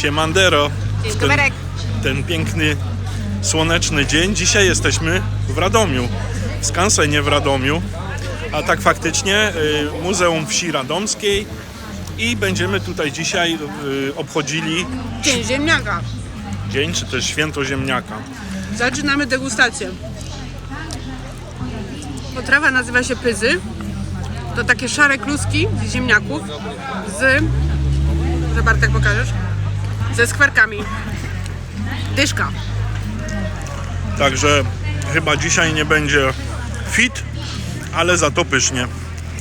Siemandero. Dzień ten, doberek. ten piękny, słoneczny dzień. Dzisiaj jesteśmy w Radomiu. W Skansenie w Radomiu. A tak faktycznie y, Muzeum Wsi Radomskiej. I będziemy tutaj dzisiaj y, obchodzili Dzień ziemniaka. dzień, czy też święto ziemniaka. Zaczynamy degustację. Potrawa nazywa się pyzy. To takie szare kluski z ziemniaków z... Że Bartek pokażesz? Ze skwerkami. Dyszka. Także chyba dzisiaj nie będzie fit, ale za to pysznie.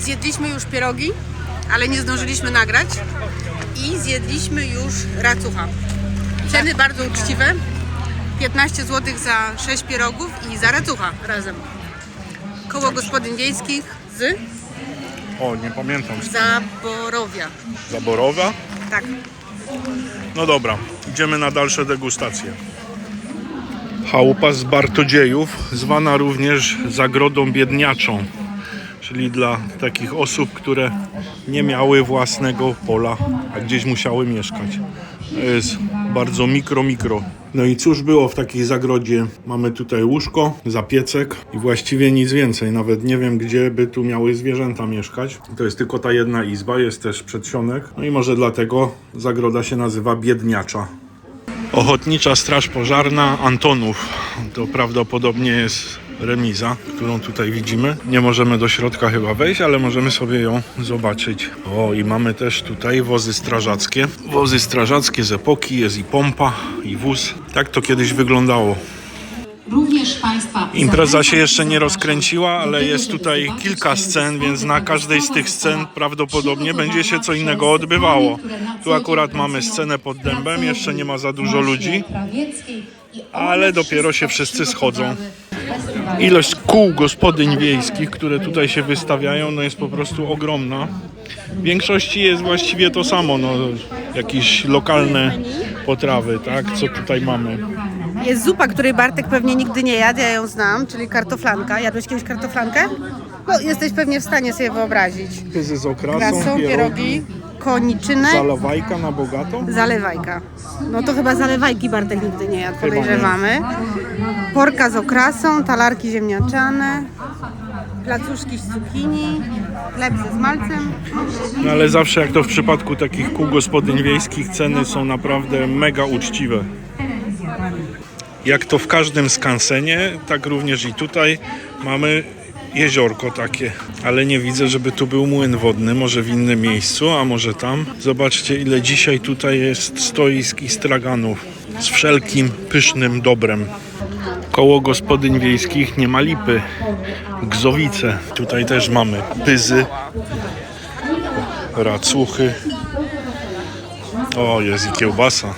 Zjedliśmy już pierogi, ale nie zdążyliśmy nagrać. I zjedliśmy już racucha. Ceny bardzo uczciwe. 15 zł za 6 pierogów i za racucha razem. Koło gospodyń wiejskich z O, nie pamiętam. Zaborowia. Zaborowa? Tak. No dobra, idziemy na dalsze degustacje. Chałupa z Bartodziejów, zwana również zagrodą biedniaczą, czyli dla takich osób, które nie miały własnego pola, a gdzieś musiały mieszkać. Jest bardzo mikro, mikro. No i cóż było w takiej zagrodzie? Mamy tutaj łóżko, zapiecek i właściwie nic więcej. Nawet nie wiem, gdzie by tu miały zwierzęta mieszkać. To jest tylko ta jedna izba, jest też przedsionek. No i może dlatego zagroda się nazywa Biedniacza. Ochotnicza Straż Pożarna Antonów. To prawdopodobnie jest remiza, którą tutaj widzimy. Nie możemy do środka chyba wejść, ale możemy sobie ją zobaczyć. O, i mamy też tutaj wozy strażackie. Wozy strażackie z epoki, jest i pompa, i wóz. Tak to kiedyś wyglądało. Również Państwa. Impreza się jeszcze nie rozkręciła, ale jest tutaj kilka scen, więc na każdej z tych scen prawdopodobnie będzie się co innego odbywało. Tu akurat mamy scenę pod dębem, jeszcze nie ma za dużo ludzi, ale dopiero się wszyscy schodzą. Ilość kół gospodyń wiejskich, które tutaj się wystawiają, no jest po prostu ogromna. W większości jest właściwie to samo, no, jakieś lokalne potrawy, tak, co tutaj mamy. Jest zupa, której Bartek pewnie nigdy nie jadł, ja ją znam, czyli kartoflanka. Jadłeś kiedyś kartoflankę? No, jesteś pewnie w stanie sobie wyobrazić. Pyzy z okrasą, Krasą, pierogi, koniczynek, zalewajka na bogato. zalewajka. No to chyba zalewajki Bartek nigdy nie jadł, Chyba nie. podejrzewamy. Porka z okrasą, talarki ziemniaczane, placuszki z cukinii, chleb ze smalcem. No ale zawsze jak to w przypadku takich kół gospodyń wiejskich ceny są naprawdę mega uczciwe. Jak to w każdym skansenie, tak również i tutaj mamy jeziorko takie, ale nie widzę, żeby tu był młyn wodny, może w innym miejscu, a może tam. Zobaczcie ile dzisiaj tutaj jest stoisk i straganów z wszelkim pysznym dobrem. Koło gospodyń wiejskich nie ma lipy. Gzowice. Tutaj też mamy pyzy, racuchy. O, jest i kiełbasa.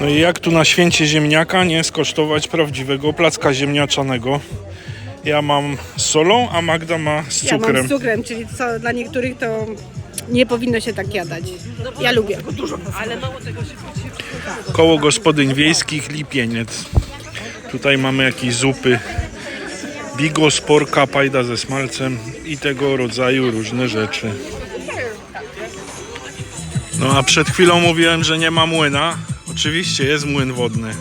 No i jak tu na święcie ziemniaka nie skosztować prawdziwego placka ziemniaczanego? Ja mam z solą, a Magda ma z Ja cukrem. mam z cukrem, czyli co dla niektórych to nie powinno się tak jadać. Ja lubię. Koło gospodyń wiejskich Lipieniec. Tutaj mamy jakieś zupy. Bigos, porka, pajda ze smalcem i tego rodzaju różne rzeczy. No a przed chwilą mówiłem, że nie ma młyna. Oczywiście jest młyn wodny.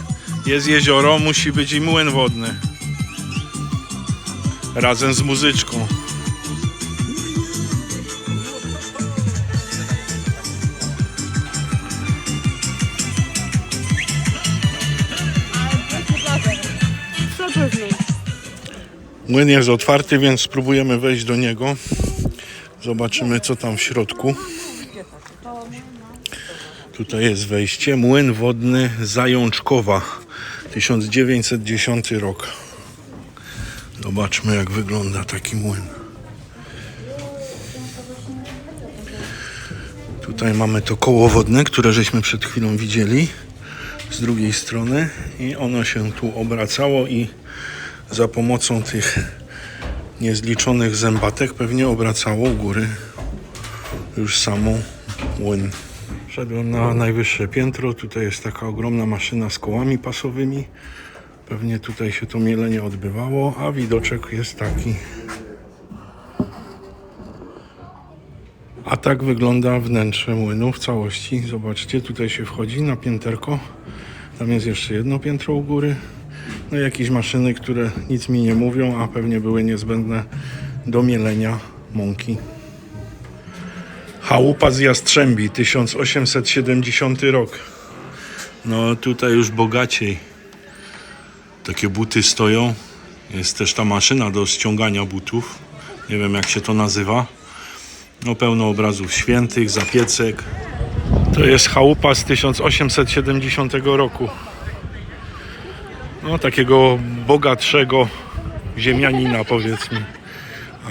Jest jezioro, musi być i młyn wodny. Razem z muzyczką. Młyn jest otwarty, więc spróbujemy wejść do niego. Zobaczymy, co tam w środku. Tutaj jest wejście. Młyn wodny Zajączkowa. 1910 rok. Zobaczmy, jak wygląda taki młyn. Tutaj mamy to koło wodne, które żeśmy przed chwilą widzieli z drugiej strony i ono się tu obracało i za pomocą tych niezliczonych zębatek pewnie obracało u góry już samą młyn. Wszedłem na najwyższe piętro, tutaj jest taka ogromna maszyna z kołami pasowymi. Pewnie tutaj się to mielenie odbywało, a widoczek jest taki. A tak wygląda wnętrze młynu w całości. Zobaczcie, tutaj się wchodzi na pięterko. Tam jest jeszcze jedno piętro u góry. No i jakieś maszyny, które nic mi nie mówią, a pewnie były niezbędne do mielenia mąki. Chałupa z Jastrzębi, 1870 rok. No tutaj już bogaciej. Takie buty stoją. Jest też ta maszyna do ściągania butów. Nie wiem jak się to nazywa. No pełno obrazów świętych, zapiecek. To jest chałupa z 1870 roku. No takiego bogatszego ziemianina powiedzmy.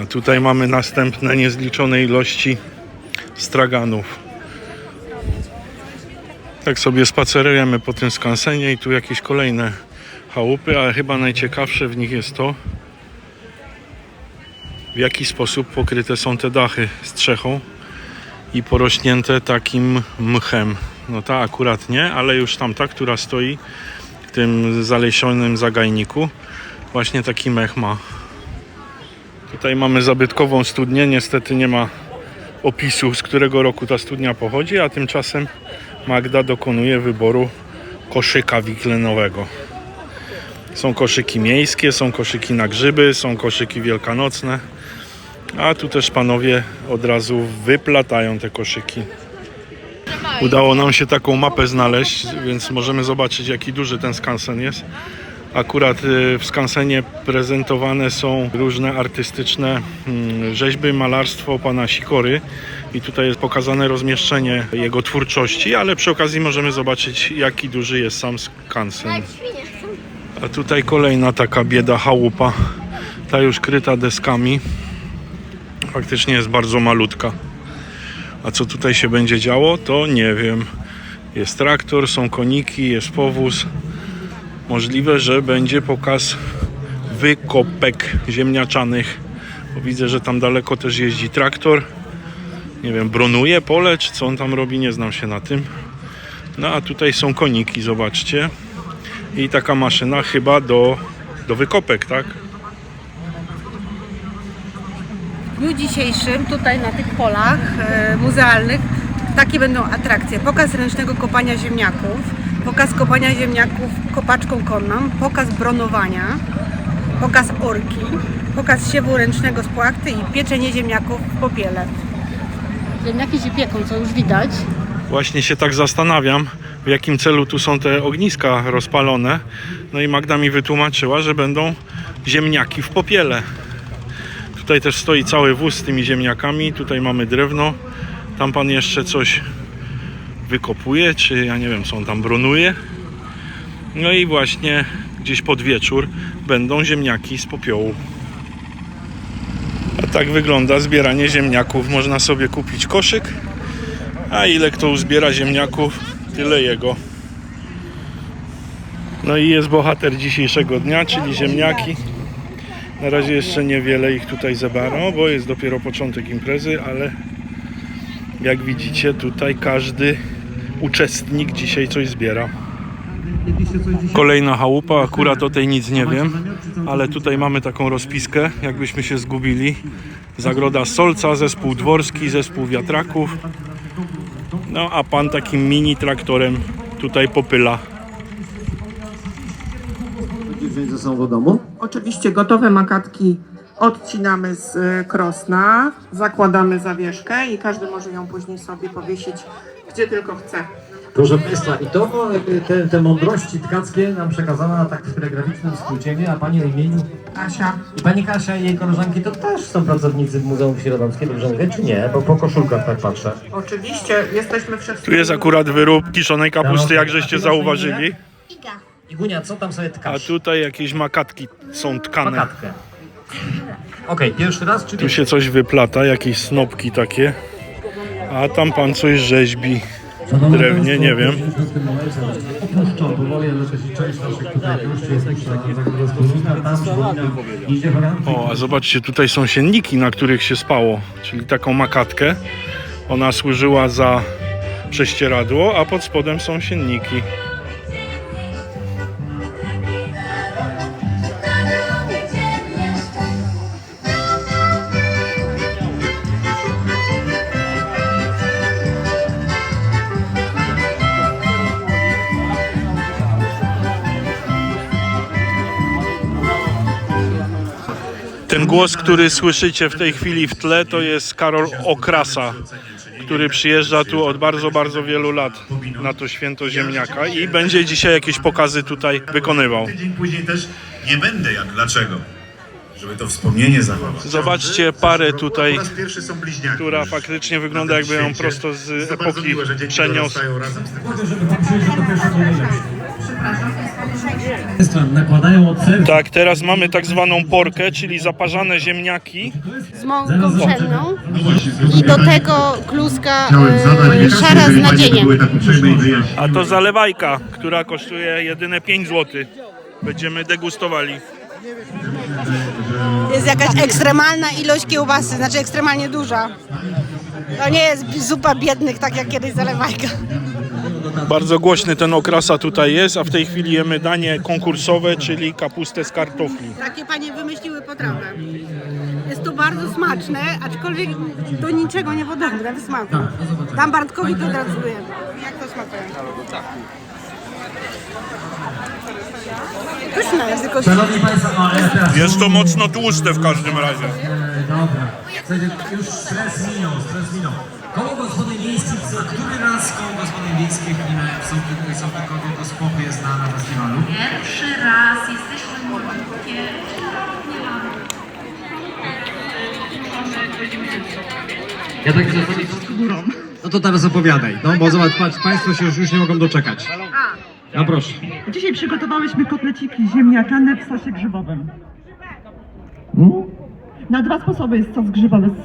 A tutaj mamy następne niezliczone ilości straganów. Tak sobie spacerujemy po tym skansenie i tu jakieś kolejne chałupy, ale chyba najciekawsze w nich jest to, w jaki sposób pokryte są te dachy strzechą i porośnięte takim mchem. No ta akurat nie, ale już tamta, która stoi w tym zalesionym zagajniku, właśnie taki mech ma. Tutaj mamy zabytkową studnię, niestety nie ma opisu, z którego roku ta studnia pochodzi, a tymczasem Magda dokonuje wyboru koszyka wiklenowego. Są koszyki miejskie, są koszyki na grzyby, są koszyki wielkanocne, a tu też panowie od razu wyplatają te koszyki. Udało nam się taką mapę znaleźć, więc możemy zobaczyć jaki duży ten skansen jest. Akurat y, w skansenie prezentowane są różne artystyczne mm, rzeźby, malarstwo pana Sikory i tutaj jest pokazane rozmieszczenie jego twórczości, ale przy okazji możemy zobaczyć jaki duży jest sam skansen. A tutaj kolejna taka bieda chałupa, ta już kryta deskami. Faktycznie jest bardzo malutka. A co tutaj się będzie działo, to nie wiem. Jest traktor, są koniki, jest powóz. Możliwe, że będzie pokaz wykopek ziemniaczanych. Bo widzę, że tam daleko też jeździ traktor. Nie wiem, bronuje pole, czy co on tam robi, nie znam się na tym. No a tutaj są koniki, zobaczcie. I taka maszyna chyba do, do wykopek, tak? W dniu dzisiejszym tutaj na tych polach e, muzealnych takie będą atrakcje. Pokaz ręcznego kopania ziemniaków, pokaz kopania ziemniaków kopaczką konną, pokaz bronowania, pokaz orki, pokaz siewu ręcznego z płachty i pieczenie ziemniaków w popiele. Ziemniaki się pieką, co już widać. Właśnie się tak zastanawiam, w jakim celu tu są te ogniska rozpalone. No i Magda mi wytłumaczyła, że będą ziemniaki w popiele. Tutaj też stoi cały wóz z tymi ziemniakami. Tutaj mamy drewno. Tam pan jeszcze coś wykopuje, czy ja nie wiem, co on tam bronuje. No i właśnie gdzieś pod wieczór będą ziemniaki z popiołu. A tak wygląda zbieranie ziemniaków. Można sobie kupić koszyk, a ile kto uzbiera ziemniaków, tyle jego. No i jest bohater dzisiejszego dnia, czyli ziemniaki. Na razie jeszcze niewiele ich tutaj zebrano, bo jest dopiero początek imprezy, ale jak widzicie tutaj każdy uczestnik dzisiaj coś zbiera. Kolejna chałupa, akurat o tej nic nie wiem, ale tutaj mamy taką rozpiskę, jakbyśmy się zgubili. Zagroda Solca, zespół dworski, zespół wiatraków. No a pan takim mini traktorem tutaj popyla. ze sobą do domu? Oczywiście gotowe makatki odcinamy z y, krosna, zakładamy zawieszkę i każdy może ją później sobie powiesić gdzie tylko chce. Proszę Państwa, i to e, te, te mądrości tkackie nam przekazała tak w telegraficznym skrócie, a Pani o imieniu Asia, i Pani Kasia i jej koleżanki to też są pracownicy w Muzeum Środomskie, dobrze mówię, czy nie? Bo po koszulkach tak patrzę. oczywiście jesteśmy wszyscy. Tu jest akurat wyrób kiszonej kapusty, jak żeście zauważyli. Igunia, co tam sobie A tkasz? tutaj jakieś makatki są tkane. Makatkę. Okej, pierwszy raz, czy Tu się coś wyplata, jakieś snopki takie. A tam pan coś rzeźbi. drewnie, nie wiem. O, a zobaczcie, tutaj są sienniki, na których się spało. Czyli taką makatkę. Ona służyła za prześcieradło, a pod spodem są sienniki. Głos, który słyszycie w tej chwili w tle, to jest Karol Okrasa, który przyjeżdża tu od bardzo, bardzo wielu lat na to święto ziemniaka i będzie dzisiaj jakieś pokazy tutaj wykonywał. Tydzień później też nie będę jak. Dlaczego? Żeby to wspomnienie zachować. Zobaczcie parę tutaj, która faktycznie wygląda jakby ją prosto z epoki przeniósł. Tak, teraz mamy tak zwaną porkę, czyli zaparzane ziemniaki. Z mąką pszenną No właśnie, i do tego kluska e, szara z nadzieniem. tak. A to zalewajka, która kosztuje jedyne 5 zł. Będziemy degustowali. Jest jakaś ekstremalna ilość kiełbasy, znaczy ekstremalnie duża. To nie jest zupa biednych, tak jak kiedyś zalewajka. Bardzo głośny ten okrasa tutaj jest, a w tej chwili jemy danie konkursowe, czyli kapustę z kartofli. Takie panie wymyśliły potrawę. Jest to bardzo smaczne, aczkolwiek do niczego nie podobne w smaku. Dam Bartkowi to od razu. Jak to smakuje? Pyszne jest, tylko Szanowni Państwo, no, ale teraz... Jest to mocno tłuste w każdym razie. E, Dobra. Słuchajcie, już stres minął, stres minął. Koło gospodyń wiejskich, co który raz koło gospodyń wiejskich w Sołtykowie Sołtykowie to spokój jest na, na festiwalu? Pierwszy raz jesteśmy pierwszy raz nie mamy. Ja tak czasami. No to teraz opowiadaj, no bo zobacz, patrz, Państwo się już, już nie mogą doczekać. No proszę. Dzisiaj przygotowałyśmy kotleciki ziemniaczane w sosie grzybowym. Na dwa sposoby jest sos grzybowy, z,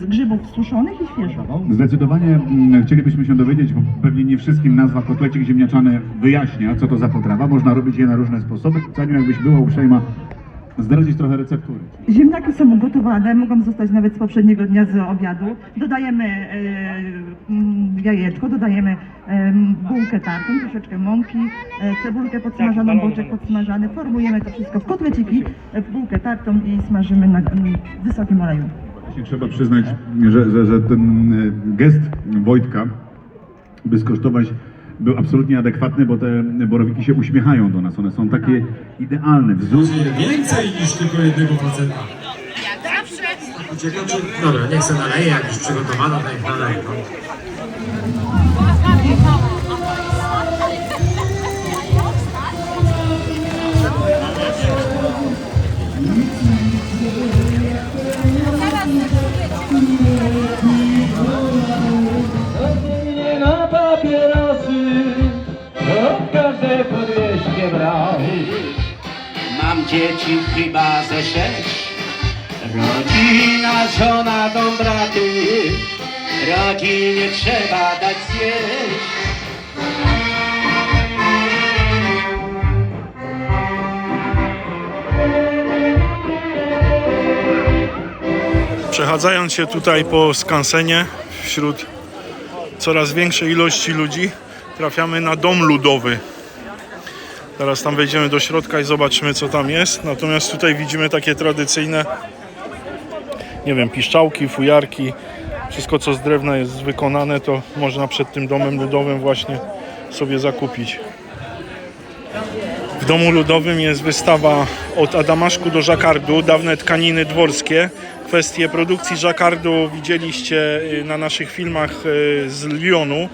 z grzybów suszonych i świeżo. Zdecydowanie mm, chcielibyśmy się dowiedzieć, bo pewnie nie wszystkim nazwa kotlecik ziemniaczany wyjaśnia, co to za potrawa. Można robić je na różne sposoby. Zanim jakbyś była uprzejma zdradzić trochę receptury. Ziemniaki są ugotowane, mogą zostać nawet z poprzedniego dnia z obiadu. Dodajemy e, mm, jajeczko, dodajemy e, bułkę tartą, troszeczkę mąki, e, cebulkę podsmażaną, boczek podsmażany. Formujemy to wszystko w kotleciki, w bułkę tartą i smażymy na mm, wysokim oleju. Właśnie trzeba przyznać, że, że, że ten e, gest Wojtka, by skosztować, był absolutnie adekwatny, bo te borowiki się uśmiechają do nas. One są takie idealne, wzór. Więcej niż tylko jednego procenta. Jak zawsze. Ucieka, czy... Dobra, niech se naleje, jak już przygotowano, to niech naleje. No. na papierosy, od każde podwieźcie brał. Mam dzieci chyba ze sześć, rodzina, żona, dom, braty, rodzinie trzeba dać zjeść. Przechadzając się tutaj po skansenie wśród coraz większej ilości ludzi, trafiamy na dom ludowy. Teraz tam wejdziemy do środka i zobaczymy co tam jest. Natomiast tutaj widzimy takie tradycyjne, nie wiem, piszczałki, fujarki. Wszystko co z drewna jest wykonane, to można przed tym domem ludowym właśnie sobie zakupić. W domu ludowym jest wystawa od Adamaszku do żakardu, dawne tkaniny dworskie. Kwestie produkcji żakardu widzieliście y, na naszych filmach y, z Lyonu.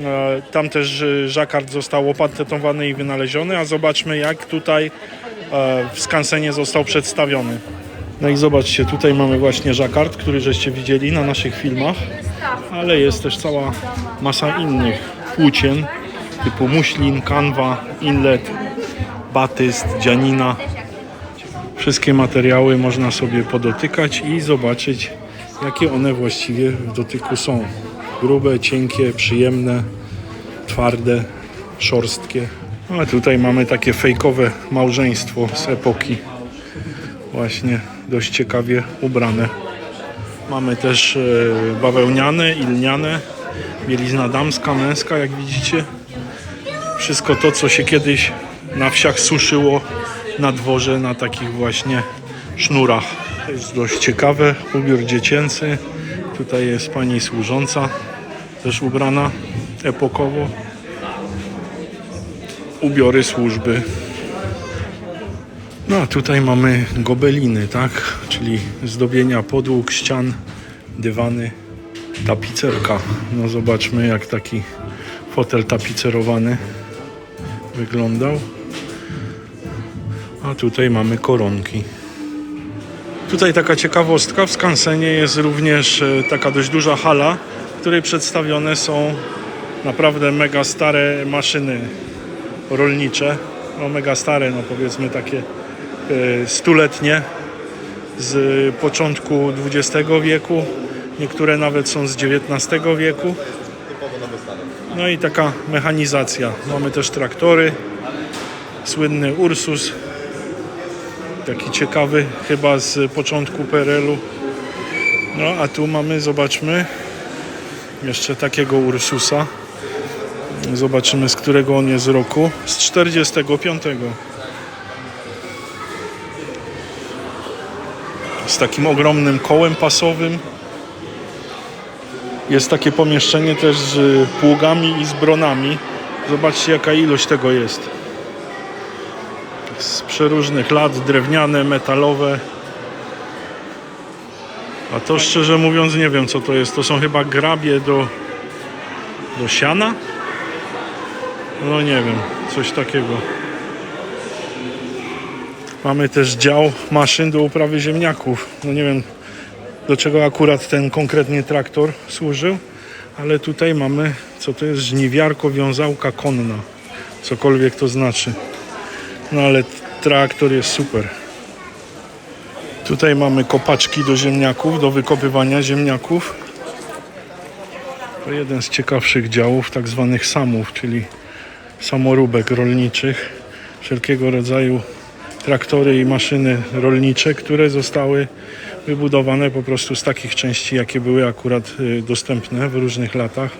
E, Tam też żakard został opatentowane i wynaleziony, a zobaczmy jak tutaj e, w skansenie został przedstawiony. No i zobaczcie, tutaj mamy właśnie żakard, który żeście widzieli na naszych filmach, ale jest też cała masa innych płócien typu muślin, kanwa, inlet, batyst, dzianina. Wszystkie materiały można sobie podotykać i zobaczyć, jakie one właściwie w dotyku są. Grube, cienkie, przyjemne, twarde, szorstkie. A tutaj mamy takie fejkowe małżeństwo z epoki. Właśnie dość ciekawie ubrane. Mamy też e, bawełniane i lniane, bielizna damska, męska, jak widzicie wszystko to, co się kiedyś na wsiach suszyło na dworze na takich właśnie sznurach. To jest dość ciekawe, ubiór dziecięcy. Tutaj jest pani służąca, też ubrana epokowo. Ubiory służby. No a tutaj mamy gobeliny, tak? Czyli zdobienia podłóg, ścian, dywany, tapicerka. No zobaczmy jak taki fotel tapicerowany wyglądał. A tutaj mamy koronki. Tutaj taka ciekawostka, w skansenie jest również e, taka dość duża hala, której przedstawione są naprawdę mega stare maszyny rolnicze. No mega stare, no powiedzmy takie e, stuletnie z początku XX wieku. Niektóre nawet są z XIX wieku. No i taka mechanizacja. Mamy też traktory. Słynny Ursus. Taki ciekawy, chyba z początku PRL-u. No a tu mamy, zobaczmy, jeszcze takiego Ursusa. Zobaczymy z którego on jest roku. Z 45. Z takim ogromnym kołem pasowym. Jest takie pomieszczenie też z pługami i z bronami. Zobaczcie jaka ilość tego jest. Z przeróżnych lat, drewniane, metalowe. A to szczerze mówiąc nie wiem co to jest. To są chyba grabie do, do siana? No nie wiem, coś takiego. Mamy też dział maszyn do uprawy ziemniaków. No nie wiem do czego akurat ten konkretnie traktor służył, ale tutaj mamy, co to jest, żniwiarko wiązałka konna. Cokolwiek to znaczy. No ale traktor jest super. Tutaj mamy kopaczki do ziemniaków, do wykopywania ziemniaków. To jeden z ciekawszych działów, tak zwanych samów, czyli samoróbek rolniczych. Wszelkiego rodzaju traktory i maszyny rolnicze, które zostały wybudowane po prostu z takich części, jakie były akurat y, dostępne w różnych latach.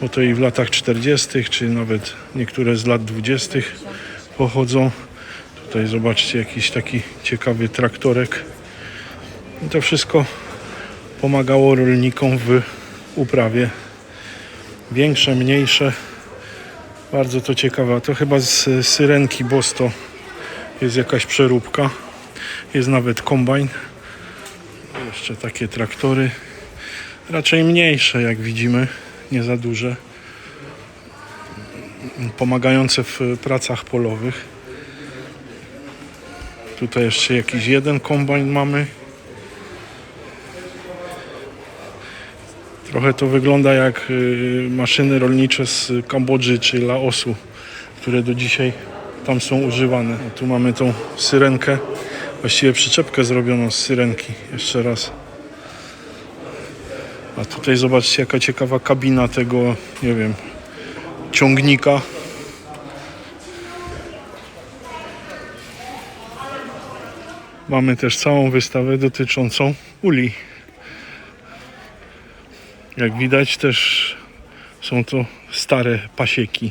Bo to i w latach 40., czy nawet niektóre z lat 20. pochodzą. Tutaj zobaczcie jakiś taki ciekawy traktorek. I to wszystko pomagało rolnikom w uprawie. Większe, mniejsze. Bardzo to ciekawe. To chyba z syrenki Bosto jest jakaś przeróbka. Jest nawet kombajn. Jeszcze takie traktory. Raczej mniejsze, jak widzimy, nie za duże. Pomagające w pracach polowych. Tutaj jeszcze jakiś jeden kombajn mamy. Trochę to wygląda jak y, maszyny rolnicze z Kambodży czy Laosu, które do dzisiaj tam są używane. Tu mamy tą syrenkę, właściwie przyczepkę zrobioną z syrenki. Jeszcze raz. A tutaj zobaczcie jaka ciekawa kabina tego, nie wiem, ciągnika. Mamy też całą wystawę dotyczącą uli. Jak widać też są to stare pasieki.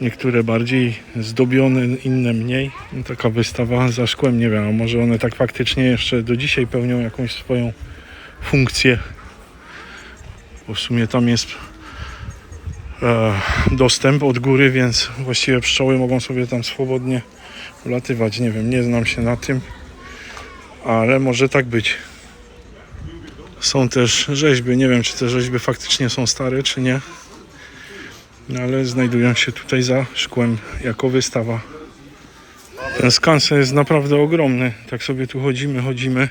Niektóre bardziej zdobione, inne mniej. No, Taka wystawa za szkłem, nie wiem, może one tak faktycznie jeszcze do dzisiaj pełnią jakąś swoją funkcję. Bo w sumie tam jest e, dostęp od góry, więc właściwie pszczoły mogą sobie tam swobodnie ulatywać. Nie wiem, nie znam się na tym, ale może tak być. Są też rzeźby. Nie wiem, czy te rzeźby faktycznie są stare, czy nie. Ale znajdują się tutaj za szkłem jako wystawa. Ten skansen jest naprawdę ogromny. Tak sobie tu chodzimy, chodzimy.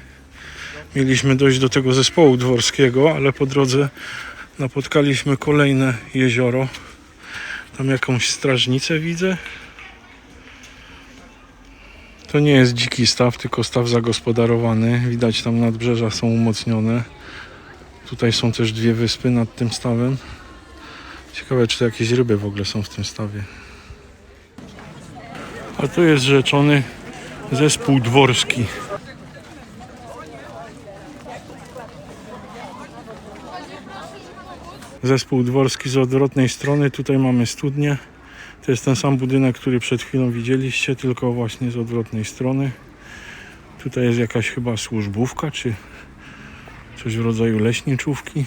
Mieliśmy dojść do tego zespołu dworskiego, ale po drodze napotkaliśmy kolejne jezioro. Tam jakąś strażnicę widzę. To nie jest dziki staw, tylko staw zagospodarowany. Widać tam nadbrzeża są umocnione. Tutaj są też dwie wyspy nad tym stawem. Ciekawe, czy to jakieś ryby w ogóle są w tym stawie. A tu jest rzeczony zespół dworski. Zespół dworski z odwrotnej strony. Tutaj mamy studnię. To jest ten sam budynek, który przed chwilą widzieliście, tylko właśnie z odwrotnej strony. Tutaj jest jakaś chyba służbówka, czy coś w rodzaju leśniczówki.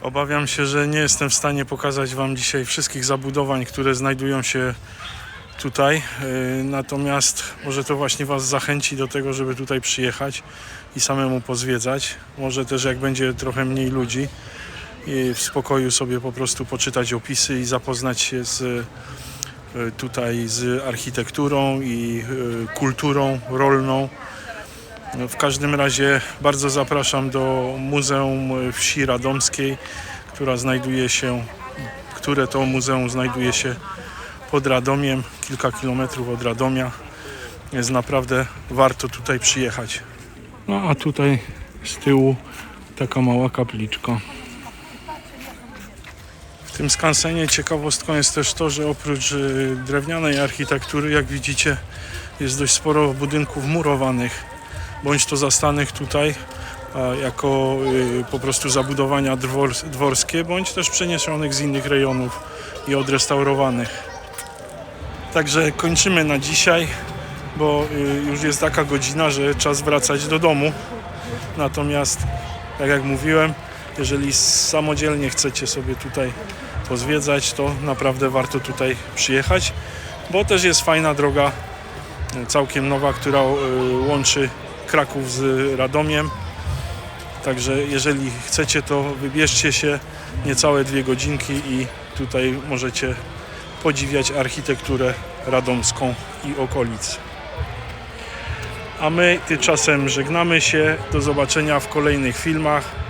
Obawiam się, że nie jestem w stanie pokazać Wam dzisiaj wszystkich zabudowań, które znajdują się tutaj. Y, Natomiast może to właśnie Was zachęci do tego, żeby tutaj przyjechać i samemu pozwiedzać. Może też jak będzie trochę mniej ludzi w spokoju sobie po prostu poczytać opisy i zapoznać się z y, tutaj z architekturą i y, kulturą rolną. No, W każdym razie bardzo zapraszam do Muzeum Wsi Radomskiej, która znajduje się, które to muzeum znajduje się pod Radomiem, kilka kilometrów od Radomia. Jest naprawdę warto tutaj przyjechać. No a tutaj z tyłu taka mała kapliczka. W tym skansenie ciekawostką jest też to, że oprócz y, drewnianej architektury, jak widzicie, jest dość sporo budynków murowanych, bądź to zastanych tutaj jako y, po prostu zabudowania dwor, dworskie, bądź też przeniesionych z innych rejonów i odrestaurowanych. Także kończymy na dzisiaj, bo y, już jest taka godzina, że czas wracać do domu. Natomiast, tak jak mówiłem, jeżeli samodzielnie chcecie sobie tutaj pozwiedzać, to naprawdę warto tutaj przyjechać, bo też jest fajna droga, całkiem nowa, która y, łączy Kraków z Radomiem. Także jeżeli chcecie, to wybierzcie się niecałe dwie godzinki i tutaj możecie podziwiać architekturę radomską i okolic. A my tymczasem żegnamy się. Do zobaczenia w kolejnych filmach.